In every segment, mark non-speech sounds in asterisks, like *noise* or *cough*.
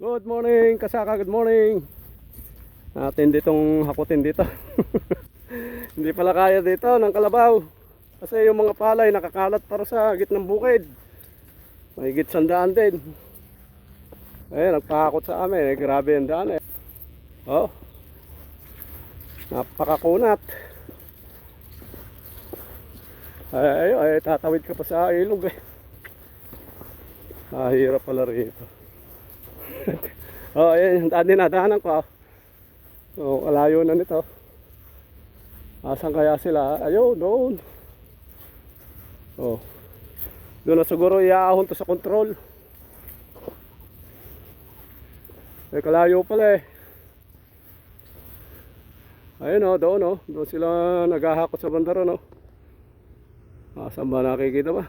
Good morning, kasaka, good morning. Natin ditong hakutin dito. *laughs* Hindi pala kaya dito ng kalabaw. Kasi yung mga palay nakakalat para sa gitnang bukid. May git sandaan din. Eh, nagpahakot sa amin. Eh, grabe yung daan eh. Oh. Napakakunat. Ay, ay, ay, tatawid ka pa sa ilog eh. Ah, hirap pala rito. *laughs* oh, ayan, yung daan dinadaanan ko. ah. So, kalayo na nito. Asan kaya sila? Ayun, doon. Oh. Doon na siguro iaahon to sa control. Eh, kalayo pala eh. Ayun oh, doon oh. Doon sila naghahakot sa bandaro no. Asan ba nakikita ba?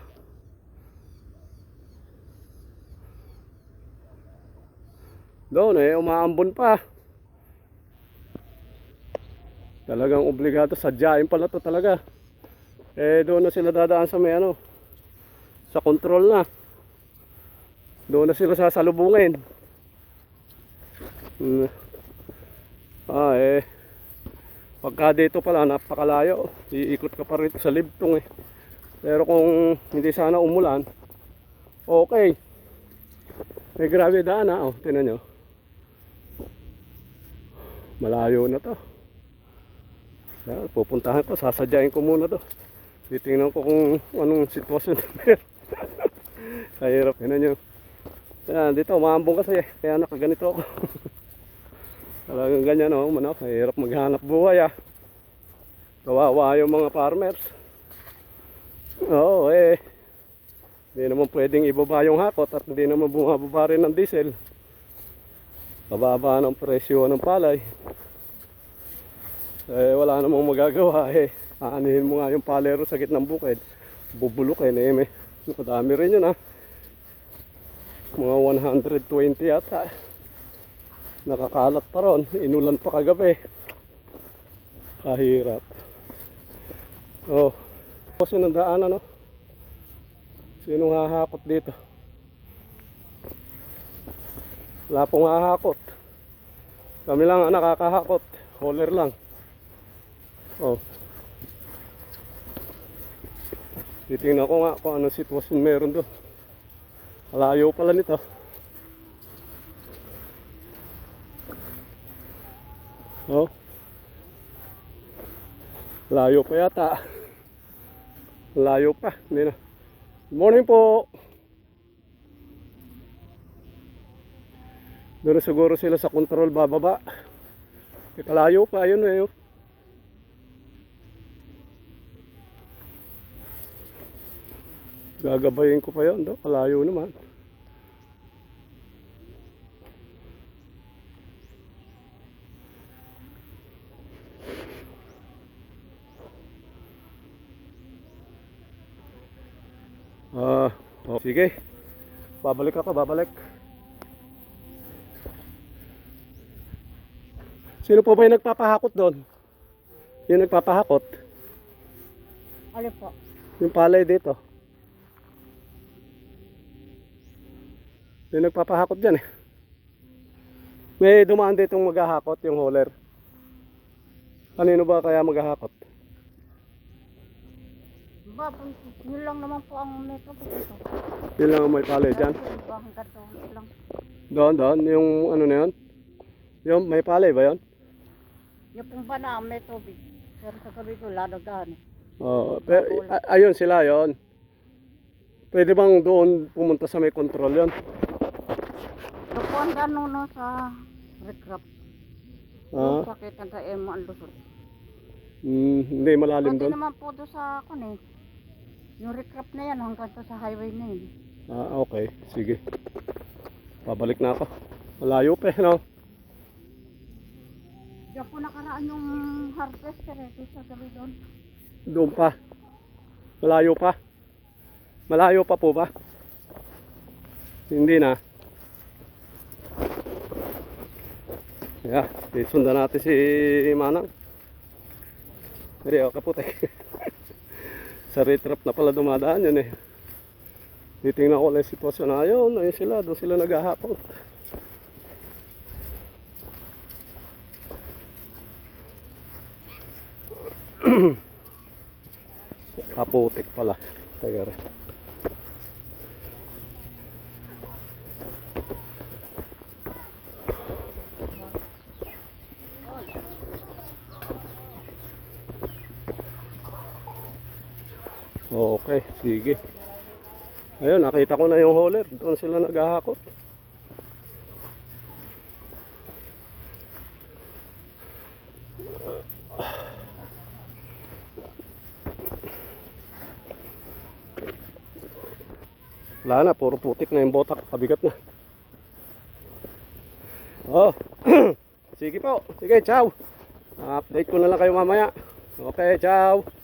Doon eh, umaambon pa. Talagang obligado, sadyain pala to talaga. Eh, doon na sila dadaan sa may ano, sa control na. Doon na sila sasalubungin. Hmm. Ah, eh. Pagka dito pala, napakalayo. Iikot ka pa rito sa libtong eh. Pero kung hindi sana umulan, okay. May grabe daan na, oh, tinan nyo. Malayo na to. Yan, pupuntahan ko, sasadyain ko muna to. Titingnan ko kung anong sitwasyon na meron. *laughs* Kahirap, yun nyo. Yan, dito, umambong kasi, kaya nakaganito ako. *laughs* Talagang ganyan, oh, manok, mahirap maghanap buhay, ah. Kawawa yung mga farmers. Oo, eh. Hindi naman pwedeng ibaba yung hakot at hindi naman bumababa rin ng diesel. Bababa ng presyo ng palay. Eh, wala namang magagawa *laughs* eh. Aanihin mo nga yung palero sa gitnang bukid. Bubulukin eh. May, madami rin yun ah. Mga 120 yata. Nakakalat pa ron. Inulan pa kagabi. Kahirap. Oh. Kasi ng daan ano. Sinong hahakot dito? Wala pong hahakot. Kami lang ang nakakahakot. Holler lang. Oh. Titingnan ko nga kung anong sitwasyon meron doon. Malayo pala nito. Oh. Layo pa yata. Layo pa. Hindi na. Good morning po. Doon siguro sila sa control bababa. Kalayo pa. Ayun na yun. Gagabayin ko pa yun. Do. Kalayo naman. Ah, oh, sige. Babalik ako, babalik. Sino po ba yung nagpapahakot doon? Yung nagpapahakot? Ano po? Yung palay dito. Yung nagpapahakot dyan eh. May dumaan dito maghahakot yung hauler. Kanino ba kaya maghahakot? Ba, yun lang naman po ang po dito. Yun lang ang may palay dyan. Doon. Doon. Yung ano na yun? Yung may palay ba yun? Yung pong ba na may tubig. Pero sa gabi ko, ladagdahan eh. Oo. pero, ayun sila yon. Pwede bang doon pumunta sa may control yon? Nakuhan ka no, sa recrap. Ah, sakit ang tayo mo ang lusot. mm, hindi malalim Pati doon. naman po doon sa kun eh. Yung recrap na yan hanggang sa highway na yun. Ah, okay. Sige. Pabalik na ako. Malayo pa, eh, no? Diyan po nakaraan yung harvester eh. doon Sa gabi doon. Doon pa. Malayo pa. Malayo pa po ba? Hindi na. Yeah, isundan natin si Manang. Hindi ako oh, kaputek. *laughs* sa retrap na pala dumadaan yun eh. Titingnan ko lang sitwasyon na yun. Ayun sila, doon sila naghahapon. *clears throat* kaputik pala. Taga rin. Okay, sige. Ayun, nakita ko na yung hauler. Doon sila naghahakot. Wala na, puro putik na yung botak. Kabigat na. Oh. *clears throat* Sige po. Sige, ciao. Update ko na lang kayo mamaya. Okay, ciao.